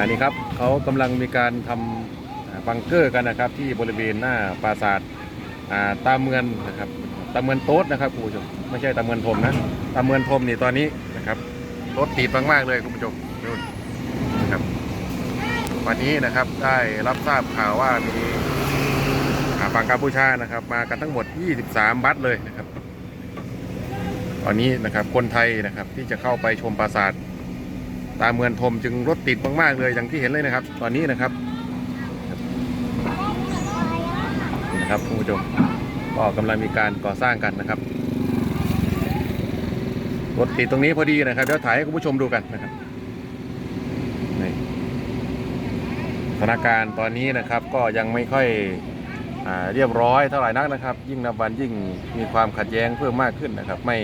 านี่ครับเขากำลังมีการทำอ่าบังเกอร์กันนะครับ ที่บริเวณหน้าปราสาทาตาเมือนนะครับตาเมือนโต๊ดนะครับคุณผู้ชมไม่ใช่ตาเมือนพรมนะตาเมือนพรมนี่ตอนนี้นะครับรถติดมากๆเลยคุณผู้ชมนู่นนะครับวันนี้นะครับได้รับทราบข่าวว่ามีฝั่งกัมพูชานะครับ มากันทั้งหมด 23 บัสเลยนะครับ ตอนนี้นะครับคนไทยนะครับที่จะเข้าไปชมปราสาท ตาเมือนทมจึงรถติดมากๆเลยอย่างที่เห็นเลยนะครับ ตอนนี้นะครับนะครับคุณผู้ชมก็กำลังมีการก่อสร้างกันนะครับรถติดตรงนี้พอดีนะครับเดี๋ยวถ่ายให้คุณผู้ชมดูกันนะครับนี่สถานการณ์ตอนนี้นะครับก็ยังไม่ค่อยอเรียบร้อยเท่าไหร่นักนะครับ ยิ่งนับวันยิ่งมีความขัดแย้งเพิ่มมากขึ้นนะครับ ไม่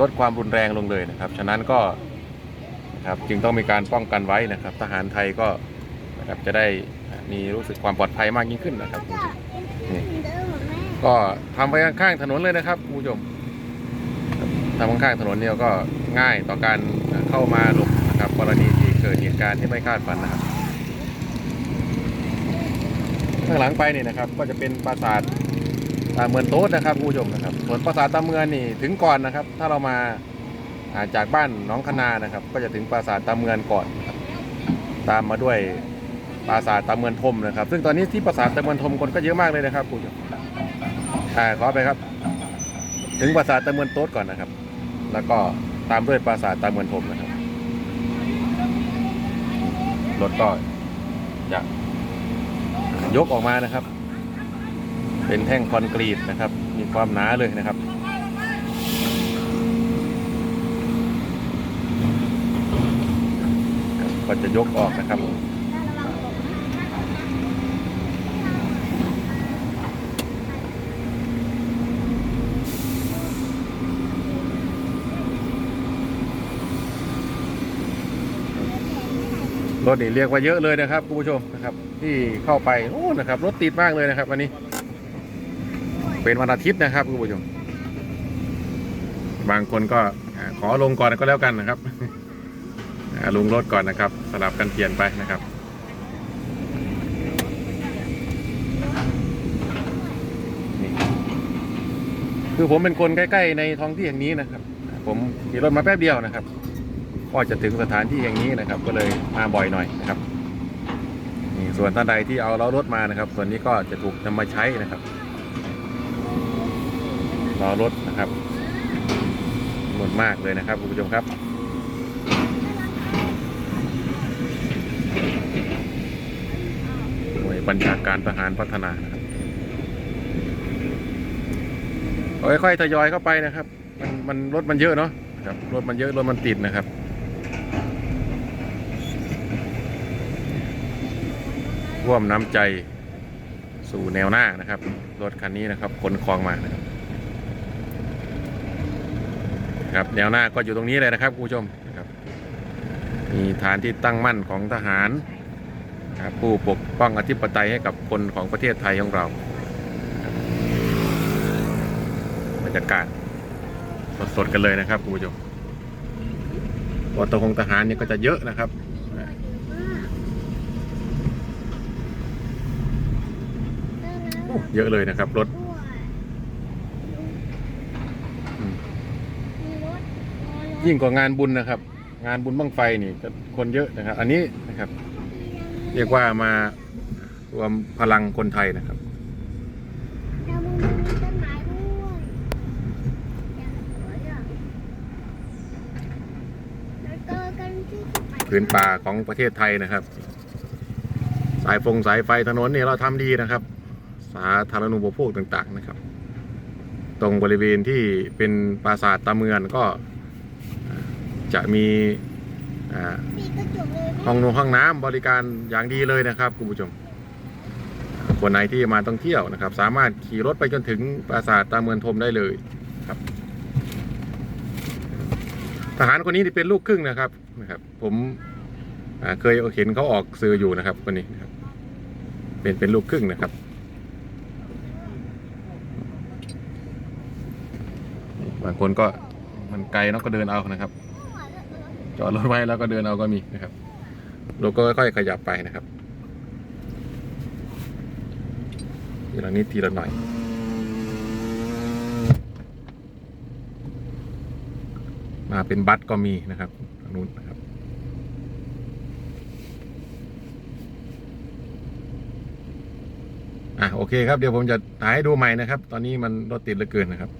ลดความรุนแรงลงเลยนะครับ ฉะนั้นก็ นะครับจึงต้องมีการป้องกันไว้นะครับ ทหารไทยก็นะครับจะได้มีรู้สึกความปลอดภัยมากยิ่งขึ้นนะครับนี่ก็ทำไปข้างๆถนนเลยนะครับคุณผู้ชมทำข้างๆถนนเนี่ยก็ง่ายต่อการเข้ามาหลบนะครับกรณีที่เกิดเหตุการณ์ที่ไม่คาดฝันนะครับข้างหลังไปนี่นะครับ ก็จะเป็นปราสาทตาเมือนโต๊ดนะครับคุณผู้ชมนะครับส่วนปราสาทตาเมือนนี่ถึงก่อนนะครับ ถ้าเรามา จากบ้านน้องคณานะครับ ก็จะถึงปราสาทตาเมือนก่อน ตามมาด้วยปราสาทตาเมือนทมนะครับ ซึ่งตอนนี้ที่ปราสาทตาเมือนทมคนก็เยอะมากเลยนะครับคุณอ่าขอไปครับ ถึงปราสาทตาเมือนโต๊ดก่อนนะครับ แล้วก็ตามด้วยปราสาทตาเมือนทมนะครับรถก็จะยกออกมานะครับ เป็นแท่งคอนกรีตนะครับ มีความหนาเลยนะครับ ก็จะยกออกนะครับรถนี่เรียกว่าเยอะเลยนะครับคุณผู้ชมนะครับ ที่เข้าไปโอ้นะครับ รถติดมากเลยนะครับวันนี้ เป็นวันอาทิตย์นะครับคุณผู้ชม บางคนก็ขอลงก่อนก็แล้วกันนะครับ ลุงรถก่อนนะครับ สลับกันเปลี่ยนไปนะครับคือผมเป็นคนใกล้ ๆ ในท้องที่แห่งนี้นะครับ ผมขี่รถมาแป๊บเดียวนะครับ ก็จะถึงสถานที่แห่งนี้นะครับ ก็เลยมาบ่อยหน่อยนะครับนี่ส่วนท่านใดที่เอาล้อรถมานะครับ ส่วนนี้ก็จะถูกนำมาใช้นะครับล้อรถนะครับหมดมากเลยนะครับคุณผู้ชมครับ หน่วย บัญชาการทหารพัฒนานะครับค่อยๆทยอยเข้าไปนะครับ มันมันรถมันเยอะเนาะครับรถมันเยอะรถมันติดนะครับร่วมน้ำใจสู่แนวหน้านะครับ รถคันนี้นะครับขนของมานะครับครับแนวหน้าก็อยู่ตรงนี้เลยนะครับคุณผู้ชมนะครับมีฐานที่ตั้งมั่นของทหาร ผู้ปกป้องอธิปไตยให้กับคนของประเทศไทยของเรา บรรยากาศสดๆกันเลยนะครับคุณผู้ชมรถตะหงทหารนี่ก็จะเยอะนะครับเยอะเลยนะครับรถยิ่งกว่างานบุญนะครับ งานบุญบั้งไฟนี่จะคนเยอะนะครับ อันนี้นะครับ เรียกว่ามารวมพลังคนไทยนะครับพื้นป่าของประเทศไทยนะครับ สายฟงสายไฟถนนเนี่ยเราทำดีนะครับ สาธารณูปโภคต่างๆนะครับ ตรงบริเวณที่เป็นปราสาทตาเมือนก็อ่าจะมีอ่า ห้องนงห้องน้ำบริการอย่างดีเลยนะครับคุณผู้ชม คนไหนที่มาต้องเที่ยวนะครับ สามารถขี่รถไปจนถึงปราสาทตาเมือนทมได้เลยครับ ทหารคนนี้ที่เป็นลูกครึ่งนะครับนะครับ ผมเคยเห็นเขาออกสื่ออยู่นะครับคนนี้นะครับเป็นเป็นลูกครึ่งนะครับบางคนก็มันไกลเนาะก็เดินเอานะครับ จอดรถไว้แล้วก็เดินเอาก็มีนะครับรถก็ค่อยๆขยับไปนะครับทีละนิดทีละหน่อยมาเป็นบัสก็มีนะครับทางนู้นนะครับ อะโอเคครับเดี๋ยวผมจะถ่ายให้ดูใหม่นะครับ ตอนนี้มันรถติดเหลือเกินนะครับ